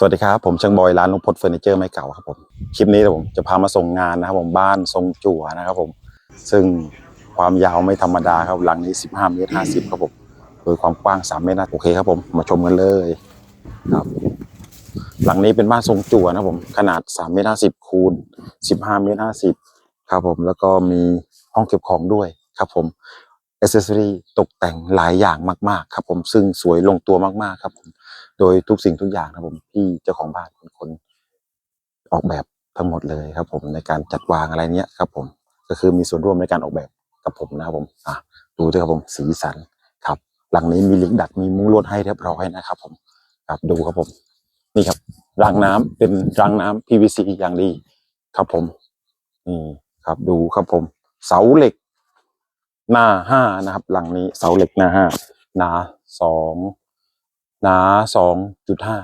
สวัสดีครับ ผมช่างบอยร้านลุงพลเฟอร์นิเจอร์ไม้เก่าครับผมคลิปนี้ผมจะพามาส่งงานนะครับผมบ้านทรงจั่วนะครับผมซึ่งความยาวไม่ธรรมดาครับหลังนี้ 15เมตร50ครับผมโดยความกว้าง 3 เมตรนะโอเคครับผมมาชมกันเลยครับ หลังนี้เป็นบ้านทรงจั่วนะครับผมขนาด3เมตร50คูณ15เมตร50ครับผมแล้วก็มีห้องเก็บของด้วยครับผมอ c เซสซอรีตกแต่งหลายอย่างมาก ๆ ครับผมซึ่งสวยลงตัวมาก ๆ ครับผม โดยทุกสิ่งทุกอย่างครับผมพี่เจ้าของบ้านเป็นคนออกแบบทั้งหมดเลยครับ ผมในการจัดวางอะไรเนี้ยครับผมก็คือมีส่วนร่วมในการออกแบบกับผมนะครับผมอะดูด้วยครับผมสีสันครับ หลังนี้มีลิงดักมีมุ้งลวดให้เรียบร้อยนะครับ ผมครับดูครับผม นี่ครับรางน้ำเป็นรางน้ำ PVC อย่างดีครับผมนี่ครับดูครับผม เสาเหล็ก หน้าห้านะครับ หลังนี้เสาเหล็กหน้าห้าหนาสอง หนาสองจุดห้า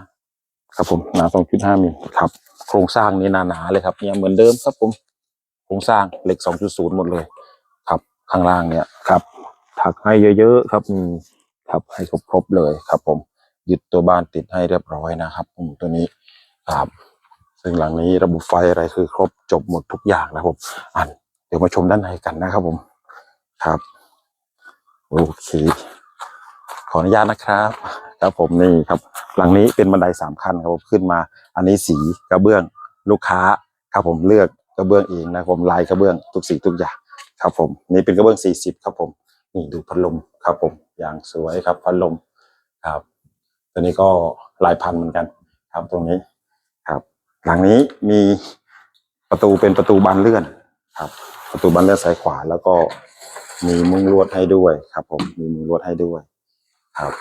ครับผมหนาสองจุดห้ามิลครับ โครงสร้างนี่หนาหนาๆเลยครับเนี่ยเหมือนเดิมครับผมโครงสร้างเหล็กสองจุดศูนย์หมดเลย ครับ ข้างล่างเนี่ยครับ ถักให้เยอะๆครับอืมครับให้ครบๆเลยครับ ผมยึดตัวบ้านติดให้เรียบร้อยนะครับผมตัวนี้ครับซึ่งหลังนี้ระบบไฟอะไรคือครบจบหมดทุกอย่างนะครับอะเดี๋ยวมาชมด้านในกันนะครับผม ครับ โอเค ออนุญาตนะครับครับผมนี่ครับ หลังนี้เป็นบันไดสามขั้นครับผมขึ้นมา อันนี้สีกระเบื้องลูกค้าครับผมเลือกกระเบื้องเองนะครับผมลายกระเบื้องทุกสีทุกอย่างครับผมนี่เป็นกระเบื้องสี่สิบครับผมนี่ดูพัดลมครับผมอย่างสวยครับพัดลมครับ ตัวนี้ก็ลายพันเหมือนกัน ครับตรงนี้ครับ หลังนี้มีประตูเป็นประตูบานเลื่อนครับ ประตูบานเลื่อนซ้ายขวาแล้วก็มีมุ้งลวดให้ด้วยครับ ผมมีมุ้งลวดให้ด้วย ครับ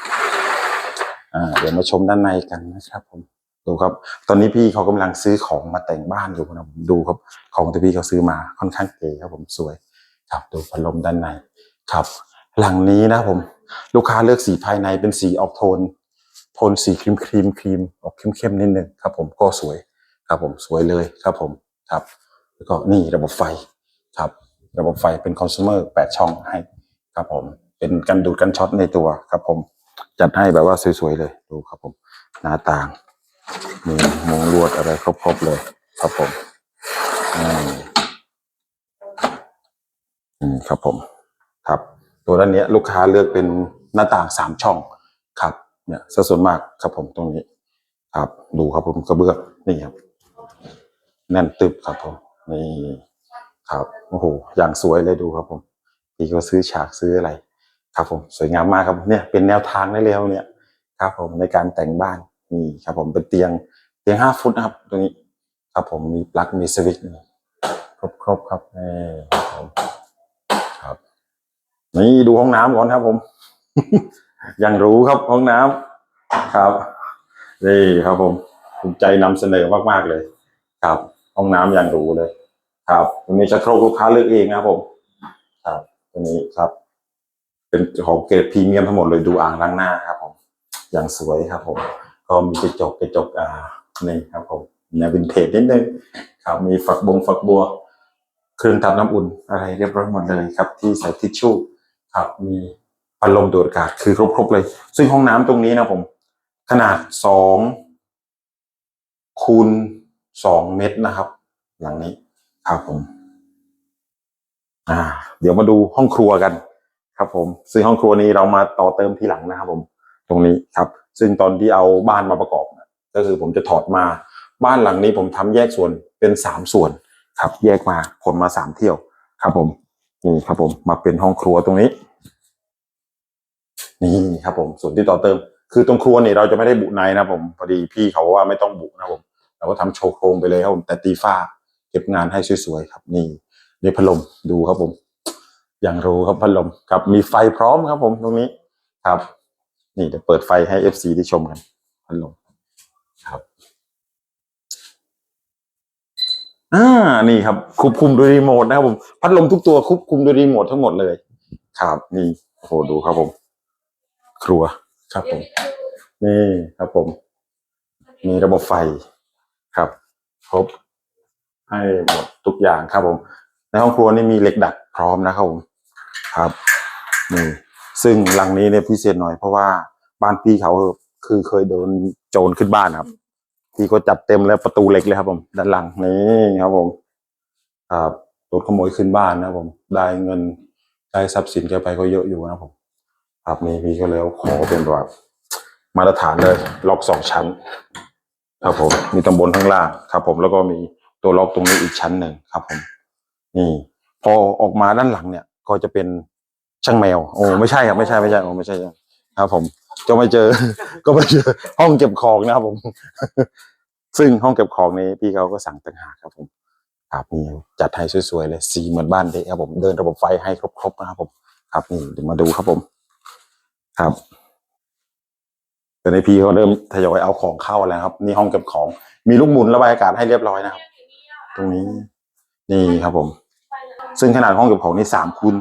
เดี๋ยวมาชมด้านในกันนะครับผมดูครับ ตอนนี้พี่เขากำลังซื้อของมาแต่งบ้านอยู่นะผมดูครับของที่พี่เขาซื้อมาค่อนข้างเก๋ครับผมสวย ครับดูพัดลมด้านในครับ หลังนี้นะผม ลูกค้าเลือกสีภายในเป็นสีออกโทน โทนสีครีมครีมครีมออกเข้มๆนิดนึงครับ ผมก็สวย ครับผมสวยเลยครับผมครับ แล้วก็นี่ระบบไฟครับ ระบบไฟเป็น consumer แปดช่องให้ครับผม เป็นกันดูดกันช็อตในตัวครับผม จัดให้แบบว่าสวยๆเลยดูครับผม หน้าต่างมีมุงลวดอะไรครบๆเลย ครับผมอืมครับผม ครับ ตัวด้านนี้ลูกค้าเลือกเป็นหน้าต่างสามช่องครับ เนี่ยซะส่วนมากครับผมตรงนี้ ครับ ดูครับผมกระเบื้องนี่ครับ แน่นตึบครับผมนี่ครับโอ้โหอย่างสวยเลยดูครับผมพี่ก็ซื้อฉากซื้ออะไร ครับผมสวยงามมากครับเนี่ยเป็นแนวทางได้เลยครับเนี่ยครับผมในการแต่งบ้านนี่ครับผมเป็นเตียงเตียงห้าฟุตนะครับตรงนี้ครับผมมีปลั๊กมีสวิตช์ครบครบครับนี่ครับผมครับนี่ดูห้องน้ำก่อนครับผม ยังรู้ครับห้องน้ำครับนี่ครับผมภูมิใจนำเสนอมากๆเลย ครับ ห้องน้ำอย่างหรูเลย ครับตรงนี้ชักโครกลูกค้าเลือกเองนะครับผม ครับตรงนี้ครับ เป็นของเกรดพรีเมียมทั้งหมดเลยดูอ่างล้างหน้าครับผม อย่างสวยครับผม ก็มีกระจกกระจกอ่านี่ครับผมแนววินเทจนิดนึงครับมีฝักบงฝักบัว เครื่องทำน้ำอุ่นอะไรเรียบร้อยหมดเลยครับ ที่ใส่ทิชชู่ครับมีพัดลมดูดอากาศคือครบๆเลย ซึ่งห้องน้ำตรงนี้นะผม ขนาดสองคูณสองเมตรนะครับหลังนี้ครับผม อ่า เดี๋ยวมาดูห้องครัวกัน ครับผมซึ่งห้องครัวนี้เรามาต่อเติมทีหลังนะครับผมตรงนี้ครับ ซึ่งตอนที่เอาบ้านมาประกอบก็คือผมจะถอดมาบ้านหลังนี้ผมทำแยกส่วนเป็นสามส่วนครับ แยกมาขนมาสามเที่ยวครับผมนี่ครับผมมาเป็นห้องครัวตรงนี้ นี่ครับผมส่วนที่ต่อเติม คือตรงครัวนี่เราจะไม่ได้บุในนะผมพอดีพี่เขาว่าไม่ต้องบุนะผมเราก็ทำโชว์โครงไปเลยครับผมแต่ตีฝ้าเก็บงานให้สวยๆครับ นี่นี่พัดลมดูครับผม ย่างรู้ครับพัดลมครับมีไฟพร้อมครับผมตรงนี้ครับ นี่เดี๋ยวเปิดไฟให้เอฟซีได้ชมกันพัดลมครับอ่านี่ครับควบคุมโดยรีโมทนะครับผมพัดลมทุกตัวควบคุมโดยรีโมททั้งหมดเลยครับนี่โอ้โหดูครับผม ครัวครับผม นี่ครับผม มีระบบไฟครับครบให้หมดทุกอย่างครับผม ในห้องครัวนี่มีเหล็กดัดพร้อมนะครับผม ครับนี่ซึ่งหลังนี้เนี่ยพิเศษหน่อยเพราะว่าบ้านพี่เขาคือเคยโดนโจรขึ้นบ้านครับ พี่ก็จัดเต็มแล้วประตูเหล็กเลยครับ ผม ด้านหลังนี่ครับผมครับรถขโมยขึ้นบ้านนะครับผม ได้เงินได้ทรัพย์สินแกไปก็เยอะอยู่นะครับผม ครับนี่พี่ก็เลยขอเป็นแบบมาตรฐานเลยล็อกสองชั้น ครับผม มีตำบลข้างล่างครับ ผมแล้วก็มีตัวล็อกตรงนี้อีกชั้นหนึ่งครับ ผม นี่ พอออกมาด้านหลังเนี่ย ก็จะเป็นช่างแมว โอ้ไม่ใช่ครับไม่ใช่ไม่ใช่โอ้ไม่ใช่ครับ ผมจะไม่เจอ ก็ไม่เจอห้องเก็บของนะครับผม ซึ่งห้องเก็บของนี้พี่เขาก็สั่งต่างหากครับผมครับนี่จัดให้สวยๆเลยสีเหมือนบ้านเด็กครับผมเดินระบบไฟให้ครบๆนะครับผม ครับนี่เดี๋ยวมาดูครับผม ครับตอนนี้พี่เขาเริ่มทยอยเอาของเข้าแล้วครับ นี่ห้องเก็บของ มีลูกหมุนระบายอากาศให้เรียบร้อยนะครับ ตรงนี้ นี่ครับผม ซึ่งขนาดห้องเก็บของนี่สามคูณ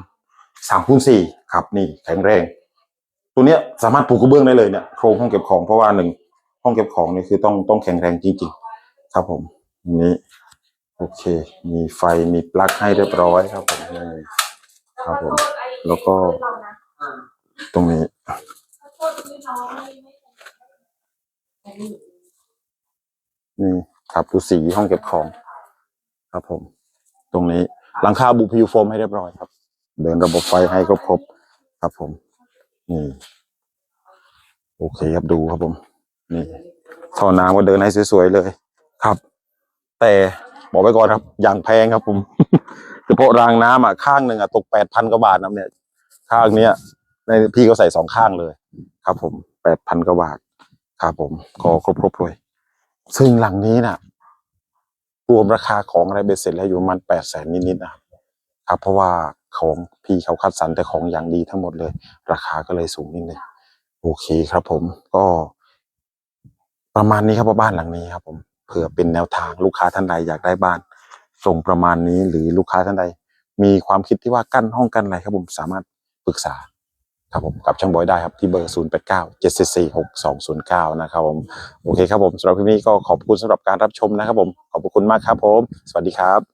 สามคูณสี่ครับนี่แข็งแรง ตัวเนี้ยสามารถปูกระเบื้องได้เลยเนี่ยโครงห้องเก็บของเพราะว่าหนึ่งห้องเก็บของนี่คือต้องต้องแข็งแรงจริง ๆ ครับผมนนี้โอเค มีไฟมีปลั๊กให้เรียบร้อยครับผมนี่ครับผม แล้วก็ ตรงนี้นี่ครับดูสีห้องเก็บของ ครับผม ตรงนี้ หลังคาบุพิวโฟมให้เรียบร้อยครับ เดินระบบไฟให้ก็ครบครับผมนี่โอเคครับดูครับผม นี่ท่อน้ำก็เดินให้สวยๆเลยครับ แต่บอกไว้ก่อนครับ อย่างแพงครับผมเฉพาะรางน้ำอะข้างหนึ่งอะตกแปดพันกว่าบาทนะเนี่ย ข้างเนี้ยในพี่ก็ใส่สองข้างเลย ครับ ผมแปดพันกว่าบาทครับผมก็ครบครบๆเลย ซึ่งหลังนี้น่ะ รวมราคาของอะไรเบ็ดเสร็จแล้วอยู่ประมาณแปดแสนนิดๆนะครับครับ เพราะว่าของพี่เขาคัดสรรแต่ของอย่างดีทั้งหมดเลย ราคาก็เลยสูงนิดนึงโอเคครับผมก็ ประมาณนี้ครับว่าบ้านหลังนี้ครับ ผมเผื่อเป็นแนวทางลูกค้าท่านใดอยากได้บ้านส่งประมาณนี้หรือลูกค้าท่านใด มีความคิดที่ว่ากั้นห้องกั้นอะไรครับผมสามารถปรึกษา ครับผมกับช่างบอยได้ครับที่เบอร์ 0 8 9 7 4 6 2 0 9 นะครับผมโอเคครับผมสำหรับคลิปนี้ก็ขอบคุณสำหรับการรับชมนะครับผมขอบคุณมากครับผม สวัสดีครับ